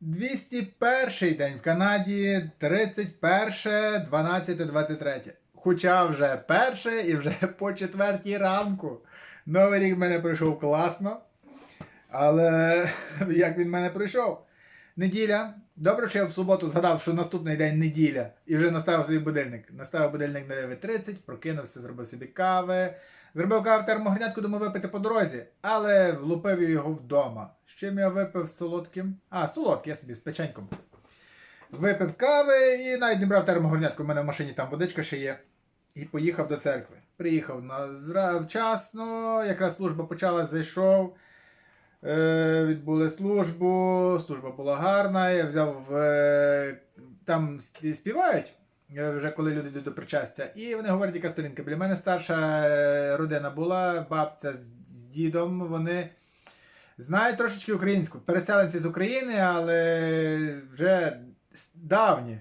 201 день в Канаді, 31, 12, 23. Хоча вже перше і вже по четвертій ранку. Новий рік в мене пройшов класно. Але як він мене пройшов? Неділя. Добре, що я в суботу згадав, що наступний день неділя, і вже наставив свій будильник. Наставив будильник на 9.30, прокинувся, зробив собі кави. Зробив каву в термогорнятку, думав випити по дорозі, але влупив його вдома. З чим я випив солодким? А, солодкий, я собі з печеньком. Випив кави і навіть не брав термогорнятку, у мене в машині там водичка ще є. І поїхав до церкви. Приїхав на вчасно, якраз служба почалась, зайшов. Е, відбули службу, служба була гарна. Я взяв е, там співають, вже коли люди йдуть до причастя. І вони говорять, яка сторінка. Біля мене старша е, родина була, бабця з, дідом. Вони знають трошечки українську. Переселенці з України, але вже давні.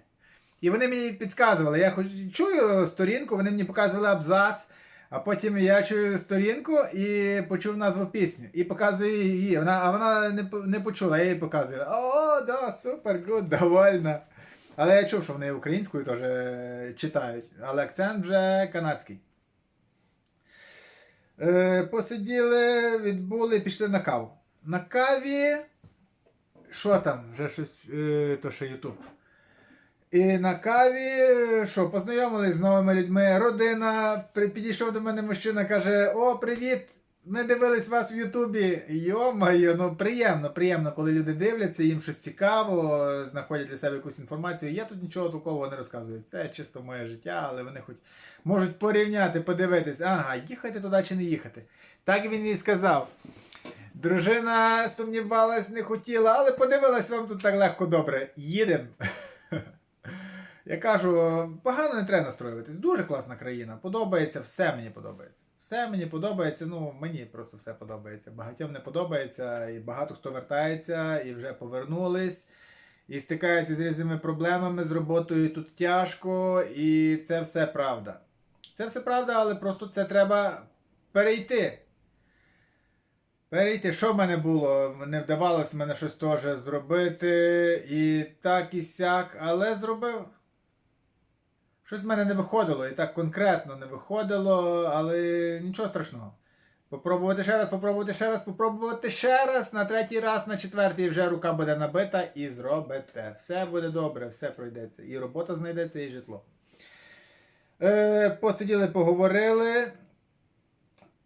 І вони мені підказували. Я хоч чую сторінку, вони мені показували абзац. А потім я чую сторінку і почув назву пісні. І показую її. Вона, а вона не, не почула, я їй показую. О, да, супер, гуд, довольна. Але я чув, що вони українською теж е, читають, але акцент вже канадський. Е, посиділи, відбули, пішли на каву. На каві. Що там? Вже щось, е, то що Ютуб. І на каві, що, познайомились з новими людьми. Родина, підійшов до мене мужчина, каже: О, привіт! Ми дивились вас в Ютубі. Йо-моє, ну приємно, приємно, коли люди дивляться, їм щось цікаво, знаходять для себе якусь інформацію. Я тут нічого такого не розказую. Це чисто моє життя, але вони хоч можуть порівняти, подивитись, ага, їхати туди чи не їхати. Так він і сказав. Дружина сумнівалась, не хотіла, але подивилась вам тут так легко добре. Їдемо. Я кажу, погано не треба настроюватись. Дуже класна країна. Подобається, все мені подобається. Все мені подобається. Ну, мені просто все подобається. Багатьом не подобається, і багато хто вертається, і вже повернулись, і стикаються з різними проблемами з роботою тут тяжко, і це все правда. Це все правда, але просто це треба перейти. Перейти, що в мене було? Не вдавалося в мене щось теж зробити. І так, і сяк, але зробив. Щось в мене не виходило, і так конкретно не виходило, але нічого страшного. Попробувати ще раз, попробувати ще раз, попробувати ще раз, на третій раз, на четвертий вже рука буде набита і зробите. Все буде добре, все пройдеться. І робота знайдеться, і житло. Е, посиділи, поговорили.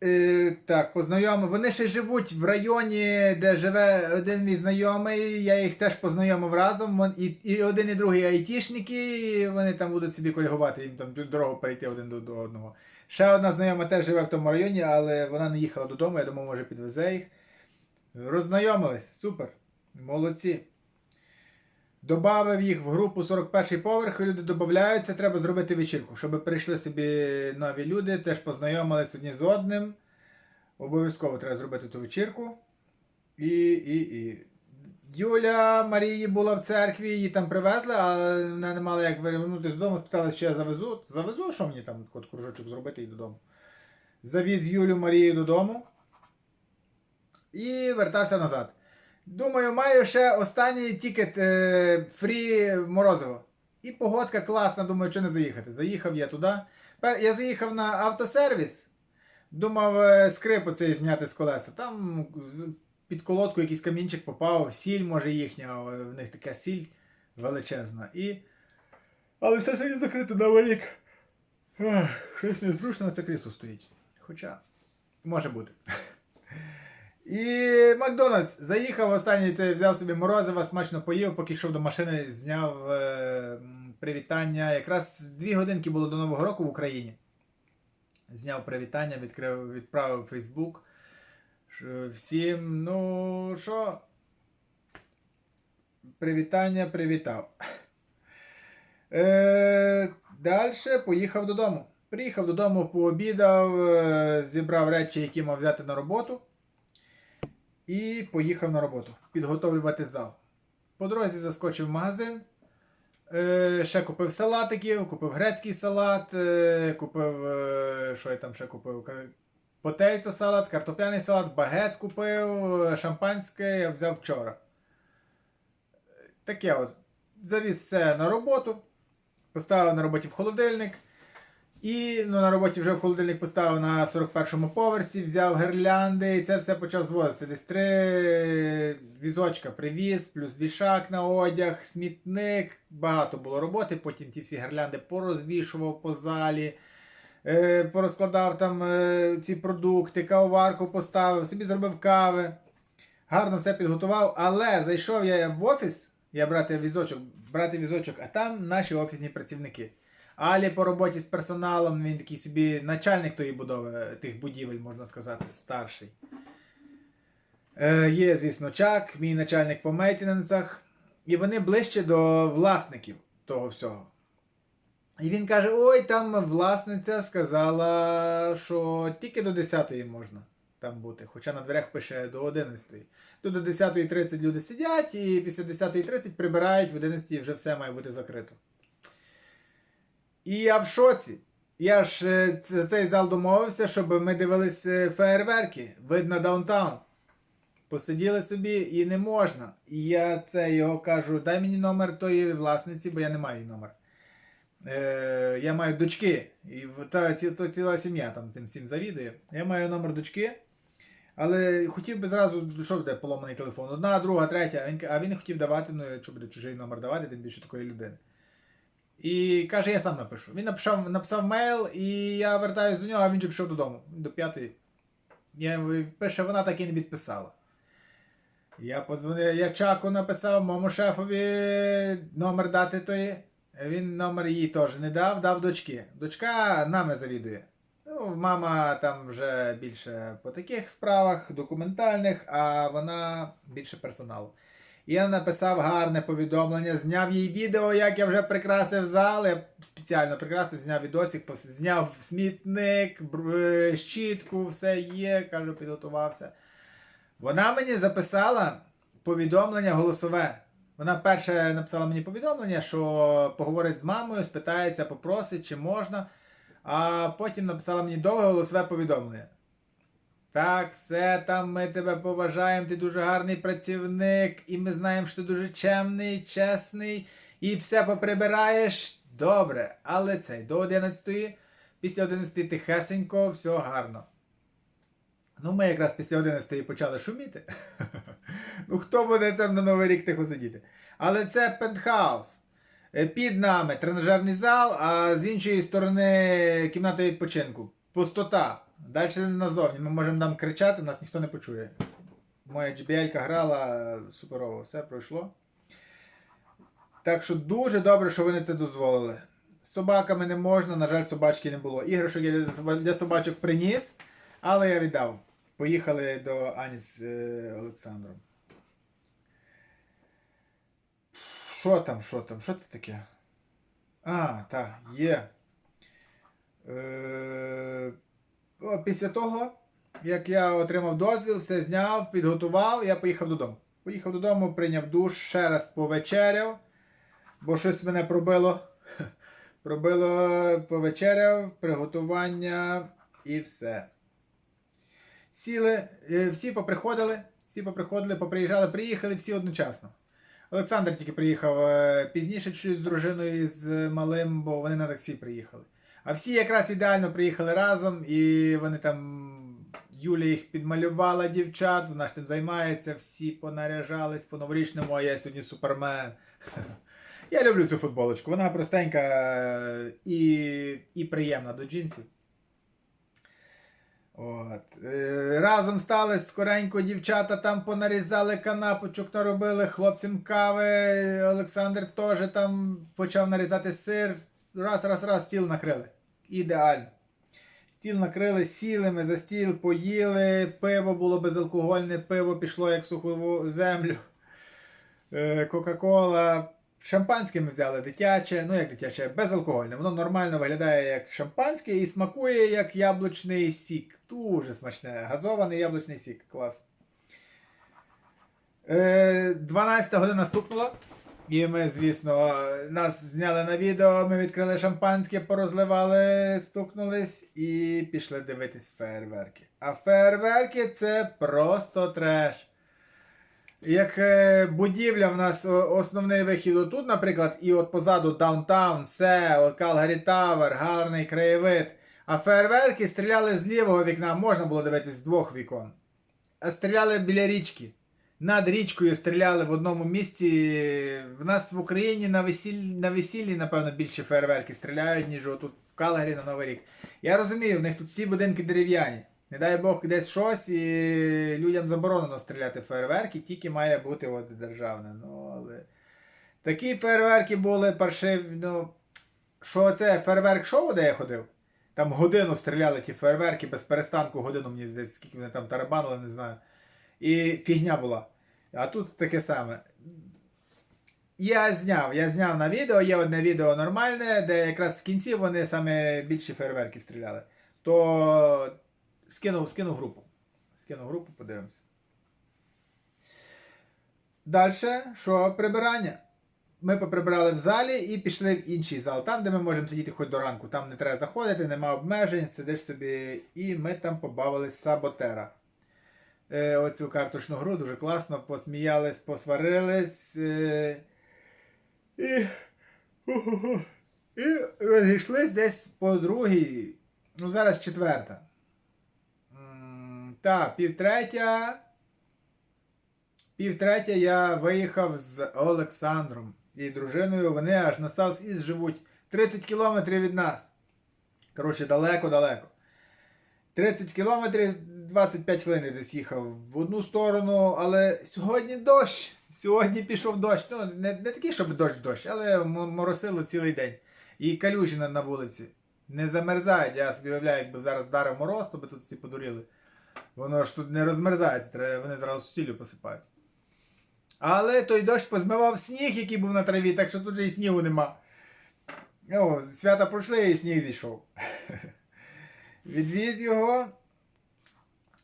Е, так, познайомив. Вони ще живуть в районі, де живе один мій знайомий. Я їх теж познайомив разом. Вон- І, і один, і другий айтішники, і вони там будуть собі колігувати, їм там дорогу перейти один до, до одного. Ще одна знайома теж живе в тому районі, але вона не їхала додому, я думаю, може підвезе їх. Роззнайомились, супер. Молодці. Добавив їх в групу 41 поверх, люди додаються, треба зробити вечірку, щоб прийшли собі нові люди, теж познайомились одні з одним. Обов'язково треба зробити ту вечірку. І, і, і. Юля Марії була в церкві, її там привезли, але вона не мала як вернутися додому, спитали, чи я завезу. Завезу, що мені там от кружочок зробити і додому. Завіз Юлю Марію додому і вертався назад. Думаю, маю ще останній тікет е, фрі Морозиво. І погодка класна, думаю, що не заїхати. Заїхав я туди. Я заїхав на автосервіс. Думав е, скрип оцей зняти з колеса. Там під колодку якийсь камінчик попав, сіль може їхня, в них така сіль величезна. І... Але все сьогодні закрито на рік. Щось незручно це крісло стоїть. Хоча, може бути. І Макдональдс заїхав останній цей, взяв собі морозива, смачно поїв, поки йшов до машини, зняв е, привітання. Якраз дві годинки було до Нового року в Україні. Зняв привітання, відкрив, відправив Фейсбук. Всім, ну що. Привітання привітав. Е, Далі поїхав додому. Приїхав додому, пообідав, е, зібрав речі, які мав взяти на роботу. І поїхав на роботу. Підготовлювати зал. По дорозі заскочив в магазин. Е, ще купив салатиків, купив грецький салат, е, купив. Е, що я там ще купив? Потейто салат, картопляний салат, багет купив, е, шампанське я взяв вчора. Таке от. Завіз все на роботу, поставив на роботі в холодильник. І ну, на роботі вже в холодильник поставив на 41-му поверсі, взяв гірлянди і це все почав звозити. Десь три візочка привіз, плюс вішак на одяг, смітник. Багато було роботи. Потім ті всі гірлянди порозвішував по залі, е, порозкладав там е, ці продукти, кавоварку поставив, собі зробив кави. Гарно все підготував, але зайшов я в офіс, я брати візочок, брати візочок, а там наші офісні працівники. Алі по роботі з персоналом, він такий собі начальник тої будови, тих будівель, можна сказати, старший. Е, є, звісно, Чак, мій начальник по мейтенансах. І вони ближче до власників того всього. І він каже: ой, там власниця сказала, що тільки до 10-ї можна там бути. Хоча на дверях пише до 11-ї. То до 10.30 люди сидять, і після 10.30 прибирають, в 11 вже все має бути закрито. І я в шоці. Я ж е, цей зал домовився, щоб ми дивились е, феєрверки. Видно даунтаун. Посиділи собі і не можна. І я це його кажу: дай мені номер тої власниці, бо я не маю її номер. Е, я маю дочки. І та, то ціла сім'я там тим всім завідує. Я маю номер дочки. Але хотів би зразу, що буде поломаний телефон. Одна, друга, третя. А він, не хотів давати, ну якщо буде чужий номер давати, тим більше такої людини. І каже, я сам напишу. Він написав, написав мейл, і я вертаюсь до нього, а він же пішов додому. До п'ятої. Я, пише, вона так і не відписала. Я позвонив, я Чаку написав, моєму шефові номер дати тої. Він номер їй теж не дав, дав дочки. Дочка нами завідує. Ну, мама там вже більше по таких справах, документальних, а вона більше персоналу. Я написав гарне повідомлення, зняв їй відео, як я вже прикрасив. Я спеціально прикрасив, зняв відосик, зняв смітник, е, щітку, все є, кажу, підготувався. Вона мені записала повідомлення голосове. Вона перше написала мені повідомлення, що поговорить з мамою, спитається, попросить, чи можна. А потім написала мені довге голосове повідомлення. Так, все там, ми тебе поважаємо, ти дуже гарний працівник, і ми знаємо, що ти дуже чемний, чесний, і все поприбираєш. Добре, але цей до 11, після 11 тихесенько, все гарно. Ну, ми якраз після 11 почали шуміти. ну, хто буде там на Новий рік тихо сидіти? Але це пентхаус. Е, Під нами тренажерний зал, а з іншої сторони кімната відпочинку. Пустота. Далі назовні. Ми можемо там кричати, нас ніхто не почує. Моя JBL грала суперово, все пройшло. Так що дуже добре, що вони це дозволили. З собаками не можна, на жаль, собачки не було. Іграшок я для собачок приніс, але я віддав. Поїхали до Ані з е, Олександром. Що там, що там? Що це таке? А, так, є. Е, після того, як я отримав дозвіл, все зняв, підготував, я поїхав додому. Поїхав додому, прийняв душ, ще раз повечеряв, бо щось мене пробило. Пробило повечеряв, приготування і все. Сіли, е, всі поприходили, всі поприходили, поприїжджали, приїхали всі одночасно. Олександр тільки приїхав е, пізніше чуть з дружиною з малим, бо вони на таксі приїхали. А всі якраз ідеально приїхали разом, і вони там. Юля їх підмалювала дівчат, вона ж тим займається, всі понаряжались по новорічному, а я сьогодні супермен. Я люблю цю футболочку. Вона простенька і, і приємна до джинсів. От. Е, Разом стали скоренько дівчата там понарізали канапочок, наробили хлопцям кави. Олександр теж там почав нарізати сир. Раз, раз, раз, стіл накрили. Ідеально. Стіл накрили, сіли ми за стіл, поїли, пиво було безалкогольне, пиво пішло як в суху землю. Е, Кока-кола. Шампанське ми взяли дитяче, ну як дитяче, безалкогольне. Воно нормально виглядає як шампанське і смакує як яблучний сік. Дуже смачне. Газований яблучний сік. Клас. Е, 12 година стукнула. І ми, звісно, нас зняли на відео, ми відкрили шампанське, порозливали, стукнулись і пішли дивитись фейерверки. А фейерверки це просто треш. Як е, будівля в нас основний вихід отут, наприклад, і от позаду даунтаун, все, от Калгарі Тавер, гарний краєвид. А фейерверки стріляли з лівого вікна, можна було дивитись з двох вікон. А стріляли біля річки. Над річкою стріляли в одному місці. В нас в Україні на весіллі, на весіллі, напевно, більше фейерверки стріляють, ніж отут в Калгарі на Новий рік. Я розумію, в них тут всі будинки дерев'яні. Не дай Бог десь щось, і людям заборонено стріляти фейерверки, тільки має бути от державне. Ну, але... Такі фейерверки були паршиві. Ну, що це фейерверк шоу, де я ходив? Там годину стріляли ті фейерверки без перестанку, годину мені здається, скільки вони там тарабанили, не знаю. І фігня була. А тут таке саме. Я зняв, я зняв на відео, є одне відео нормальне, де якраз в кінці вони саме більші фейерверки стріляли. То скинув, скинув групу. Скинув групу, подивимося. Далі, що прибирання? Ми поприбирали в залі і пішли в інший зал, там, де ми можемо сидіти хоч до ранку. Там не треба заходити, нема обмежень, сидиш собі. І ми там побавились саботера. Е, оцю карточну гру дуже класно, посміялись, посварились. Е, і, і розійшлись десь по другій. Ну, зараз четверта. Та, півтретя. Півтретя я виїхав з Олександром і дружиною. Вони аж на Саус Іст живуть 30 кілометрів від нас. Коротше, далеко-далеко. 30 кілометрів 25 хвилин десь їхав в одну сторону, але сьогодні дощ. Сьогодні пішов дощ. Ну, не, не такий, щоб дощ дощ, але моросило цілий день. І калюжі на, на вулиці. Не замерзають. Я собі уявляю, якби зараз вдарив мороз, то би тут всі подуріли. Воно ж тут не розмерзається, вони зразу сіллю посипають. Але той дощ позмивав сніг, який був на траві, так що тут же і снігу нема. О, свята пройшли і сніг зійшов. Відвіз його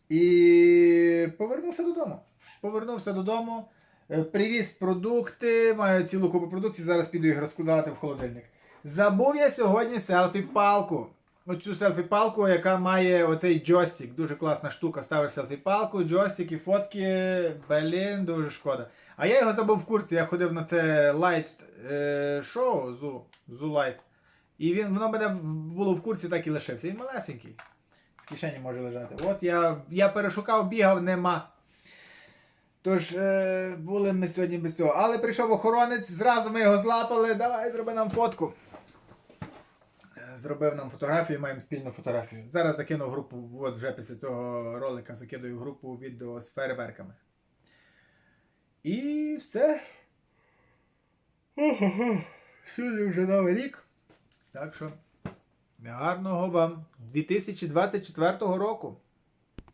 і повернувся додому. Повернувся додому, е, привіз продукти, маю цілу купу продуктів, зараз піду їх розкладати в холодильник. Забув я сьогодні селфі-палку. Оцю селфі-палку, яка має оцей джойстик. Дуже класна штука. Ставиш селфі-палку, джойстик і фотки. Блін, дуже шкода. А я його забув в курці. Я ходив на це лайт е, шоу Зу, Зу Лайт. І він, воно мене було в курсі, так і лишився. Він малесенький. В кишені може лежати. От я, я перешукав, бігав, нема. Тож, е, були ми сьогодні без цього. Але прийшов охоронець, зразу ми його злапали. Давай, зроби нам фотку. Е, Зробив нам фотографію, маємо спільну фотографію. Зараз закину групу, от вже після цього ролика закидаю в групу відео з фейерверками. І все. Сьогодні вже новий рік. Так що, гарного вам 2024 року.